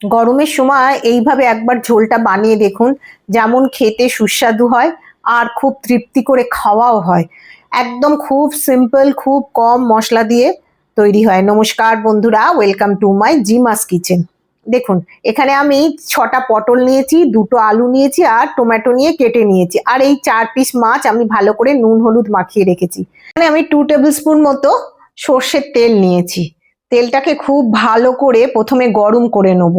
গরমের সময় এইভাবে একবার ঝোলটা বানিয়ে দেখুন। যেমন খেতে সুস্বাদু হয় আর খুব তৃপ্তি করে খাওয়াও হয়। একদম খুব সিম্পল খুব কম মশলা দিয়ে তৈরি হয়। নমস্কার বন্ধুরা welcome to my Jima's kitchen দেখুন, এখানে আমি ছটা পটল নিয়েছি, দুটো আলু নিয়েছি আর টমেটো নিয়ে কেটে নিয়েছি। আর এই চার পিস মাছ আমি ভালো করে নুন, হলুদ মাখিয়ে রেখেছি। এখানে আমি টু টেবিল স্পুন মতো সর্ষের তেল নিয়েছি। তেলটাকে খুব ভালো করে প্রথমে গরম করে নেব।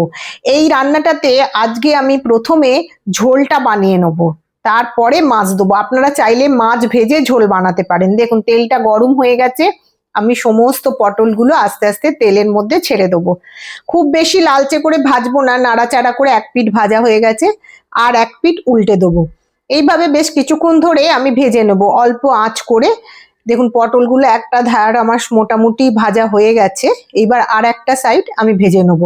এই রান্নাটাতে আজকে আমি প্রথমে ঝোলটা বানিয়ে নেব। তারপরে মাছ দেবো। আপনারা চাইলে মাছ ভেজে ঝোল বানাতে পারেন। দেখুন, তেলটা গরম হয়ে গেছে। আমি সমস্ত পটলগুলো আস্তে আস্তে তেলের মধ্যে ছেড়ে দেবো। খুব বেশি লালচে করে ভাজবো না, নাড়াচাড়া করে এক পিঠ ভাজা হয়ে গেছে আর এক পিঠ উল্টে দেবো। এইভাবে বেশ কিছুক্ষণ ধরে আমি ভেজে নেব। অল্প আঁচ করে দেখুন, পটলগুলো একটা ধার আমার মোটামুটি ভাজা হয়ে গেছে। এবার আর একটা সাইড আমি ভেজে নেব।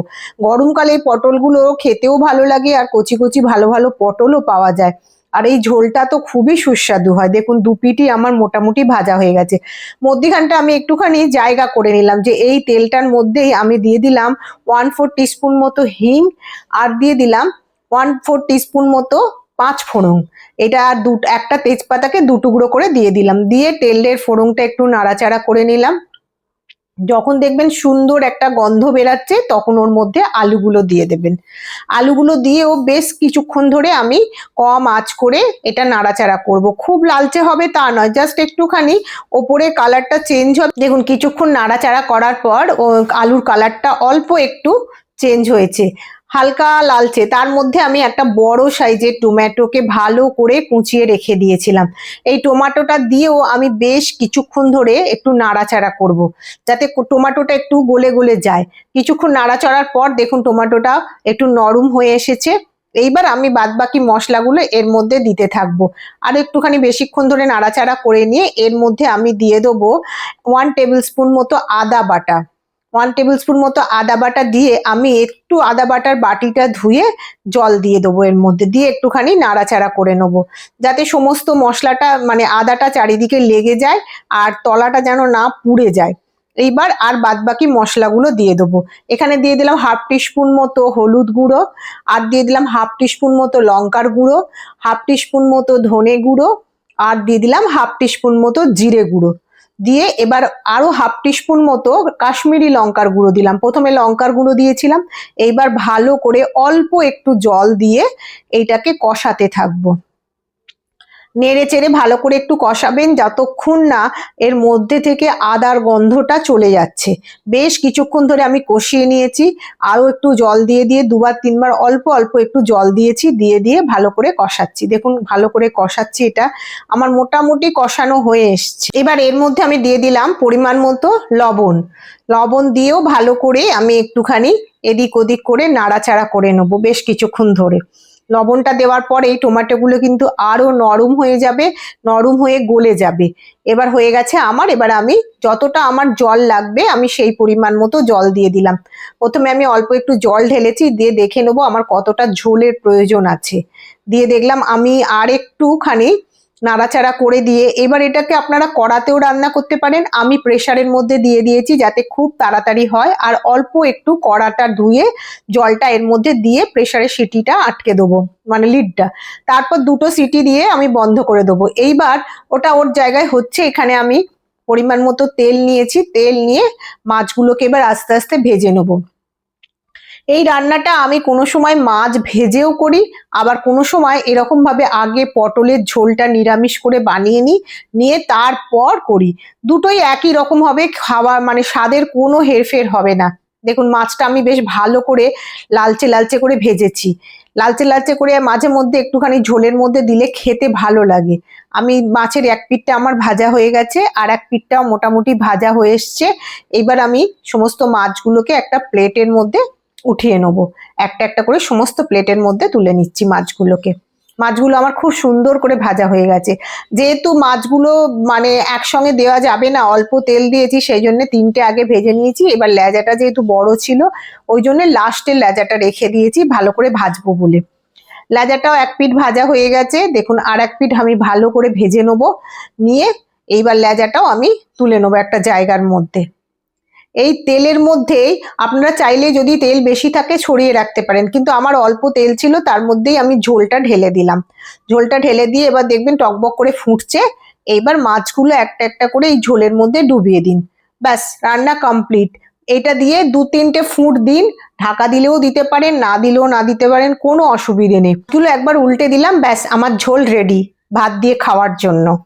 গরমকালে এই পটলগুলো খেতেও ভালো লাগে আর কচি কচি ভালো ভালো পটলও পাওয়া যায়। আর এই ঝোলটা তো খুবই সুস্বাদু হয়। দেখুন, দু পিঠই আমার মোটামুটি ভাজা হয়ে গেছে। মধ্যিখানটা আমি একটুখানি জায়গা করে নিলাম যে এই তেলটার মধ্যেই আমি দিয়ে দিলাম ওয়ান ফোর টিস্পুন মতো হিং আর দিয়ে দিলাম ওয়ান ফোর টিস্পুন মতো পাঁচ ফোড়ন। এটা দু, একটা তেজপাতাকে দু টুকরো করে দিয়ে দিলাম। দিয়ে তেলের ফোড়নটা একটু নাড়াচাড়া করে নিলাম। যখন দেখবেন সুন্দর একটা গন্ধ বেরাচ্ছে, তখন ওর মধ্যে আলুগুলো দিয়ে দেবেন। আলুগুলো দিয়েও বেশ কিছুক্ষণ ধরে আমি কম আঁচ করে এটা নাড়াচাড়া করব। খুব লালচে হবে তা নয়, জাস্ট একটুখানি ওপরে কালারটা চেঞ্জ হবে। দেখুন, কিছুক্ষণ নাড়াচাড়া করার পর ও আলুর কালারটা অল্প একটু চেঞ্জ হয়েছে। হালকা লালচে। তার মধ্যে আমি একটা বড় সাইজের টমেটোকে ভালো করে কুচিয়ে রেখে দিয়েছিলাম। এই টমেটোটা দিয়েও আমি বেশ কিছুক্ষণ ধরে একটু নাড়াচাড়া করব। যাতে টমেটোটা একটু গলে গলে যায়। কিছুক্ষণ নাড়াচাড়ার পর দেখুন টমেটোটা একটু নরম হয়ে এসেছে। এইবার আমি বাদবাকি মশলাগুলো এর মধ্যে দিতে থাকব। আর একটুখানি বেশিক্ষণ ধরে নাড়াচাড়া করে নিয়ে এর মধ্যে আমি দিয়ে দেবো ওয়ান টেবিল স্পুন মতো আদা বাটা। ওয়ান টেবিল স্পুন মতো আদা বাটা দিয়ে আমি একটু আদা বাটার বাটিটা ধুয়ে জল দিয়ে দেবো এর মধ্যে দিয়ে একটুখানি নাড়াচাড়া করে নেব। যাতে সমস্ত মশলাটা মানে আদাটা চারিদিকে লেগে যায় আর তলাটা যেন না পুড়ে যায়। এইবার আর বাদবাকি মশলাগুলো দিয়ে দেবো। এখানে দিয়ে দিলাম হাফ টিস্পুন মতো হলুদ গুঁড়ো, আর দিয়ে দিলাম হাফ টিস্পুন মতো লঙ্কার গুঁড়ো, হাফ টিস্পুন মতো ধনে গুঁড়ো, আর দিয়ে দিলাম হাফ টিস্পুন মতো জিরে গুঁড়ো। দিয়ে এবার আরও হাফ টিস্পুন মতো কাশ্মীরি লঙ্কার গুঁড়ো দিলাম। প্রথমে লঙ্কার গুঁড়ো দিয়েছিলাম, এইবার ভালো করে অল্প একটু জল দিয়ে এইটাকে কষাতে থাকব। নেড়ে চেড়ে ভালো করে একটু কষাবেন যতক্ষণ না এর মধ্যে থেকে আদার গন্ধটা চলে যাচ্ছে। বেশ কিছুক্ষণ ধরে আমি কষিয়ে নিয়েছি, আরও একটু জল দিয়ে দিয়ে দুবার তিনবার অল্প অল্প একটু জল দিয়েছি, দিয়ে দিয়ে ভালো করে কষাচ্ছি। দেখুন, ভালো করে কষাচ্ছি এটা। আমার মোটামুটি কষানো হয়ে এসছে। এবার এর মধ্যে আমি দিয়ে দিলাম পরিমাণ মতো লবণ। লবণ দিয়েও ভালো করে আমি একটুখানি এদিক ওদিক করে নাড়াচাড়া করে নেব বেশ কিছুক্ষণ ধরে। লবণটা দেওয়ার পরে এই টমেটোগুলো কিন্তু আরও নরম হয়ে যাবে, নরম হয়ে গলে যাবে। এবার হয়ে গেছে আমার, এবার আমি যতটা আমার জল লাগবে, আমি সেই পরিমাণ মতো জল দিয়ে দিলাম। প্রথমে আমি অল্প একটু জল ঢেলেছি, দিয়ে দেখে নেব আমার কতটা ঝোলের প্রয়োজন আছে। দিয়ে দেখলাম আমি আর একটুখানি নাড়াচাড়া করে দিয়ে এবার এটাকে আপনারা কড়াতেও রান্না করতে পারেন। আমি প্রেশারের মধ্যে দিয়ে দিয়েছি যাতে খুব তাড়াতাড়ি হয়। আর অল্প একটু কড়াটা ধুয়ে জলটা এর মধ্যে দিয়ে প্রেশারের সিটিটা আটকে দেবো মানে লিডটা। তারপর দুটো সিটি দিয়ে আমি বন্ধ করে দেবো। এইবার ওটা ওর জায়গায় হচ্ছে, এখানে আমি পরিমাণ মতো তেল নিয়েছি। তেল নিয়ে মাছগুলোকে এবার আস্তে আস্তে ভেজে নেব। এই রান্নাটা আমি কোনো সময় মাছ ভেজেও করি, আবার কোনো সময় এরকম ভাবে আগে পটলের ঝোলটা নিরামিষ করে বানিয়ে নিই, নিয়ে তারপর করি। দুটোই একই রকম হবে, খাওয়া মানে স্বাদের কোনো হেরফের হবে না। দেখুন, মাছটা আমি বেশ ভালো করে লালচে লালচে করে ভেজেছি। লালচে লালচে করে মাঝে মধ্যে একটুখানি ঝোলের মধ্যে দিলে খেতে ভালো লাগে। আমি মাছের এক পিঠটা আমার ভাজা হয়ে গেছে, আর এক পিঠটাও মোটামুটি ভাজা হয়ে এসছে। এবার আমি সমস্ত মাছগুলোকে একটা প্লেটের মধ্যে উঠিয়ে নেব। একটা একটা করে সমস্ত প্লেটের মধ্যে তুলে নিচ্ছি মাছগুলোকে। মাছগুলো আমার খুব সুন্দর করে ভাজা হয়ে গেছে। যেহেতু মাছগুলো মানে একসঙ্গে দেওয়া যাবে না, অল্প তেল দিয়েছি, সেই জন্য তিনটে আগে ভেজে নিয়েছি। এবার লেজাটা যেহেতু বড় ছিল, ওই জন্য লাস্টের লেজাটা রেখে দিয়েছি, ভালো করে ভাজবো বলে। লেজাটাও এক পিঠ ভাজা হয়ে গেছে। দেখুন, আর এক পিঠ আমি ভালো করে ভেজে নেব। নিয়ে এইবার লেজাটাও আমি তুলে নেব একটা জায়গার মধ্যে। এই তেলের মধ্যেই আপনারা চাইলে যদি তেল বেশি থাকে ছড়িয়ে রাখতে পারেন। কিন্তু আমার অল্প তেল ছিল, তার মধ্যেই আমি ঝোলটা ঢেলে দিলাম। ঝোলটা ঢেলে দিয়ে এবার দেখবেন টকবক করে ফুটছে। এইবার মাছগুলো একটা একটা করে এই ঝোলের মধ্যে ডুবিয়ে দিন। ব্যাস, রান্না কমপ্লিট। এটা দিয়ে দু তিনটে ফুট দিন। ঢাকা দিলেও দিতে পারেন, না দিলেও না দিতে পারেন, কোনো অসুবিধে নেই। এগুলো একবার উল্টে দিলাম, ব্যাস, আমার ঝোল রেডি ভাত দিয়ে খাওয়ার জন্য।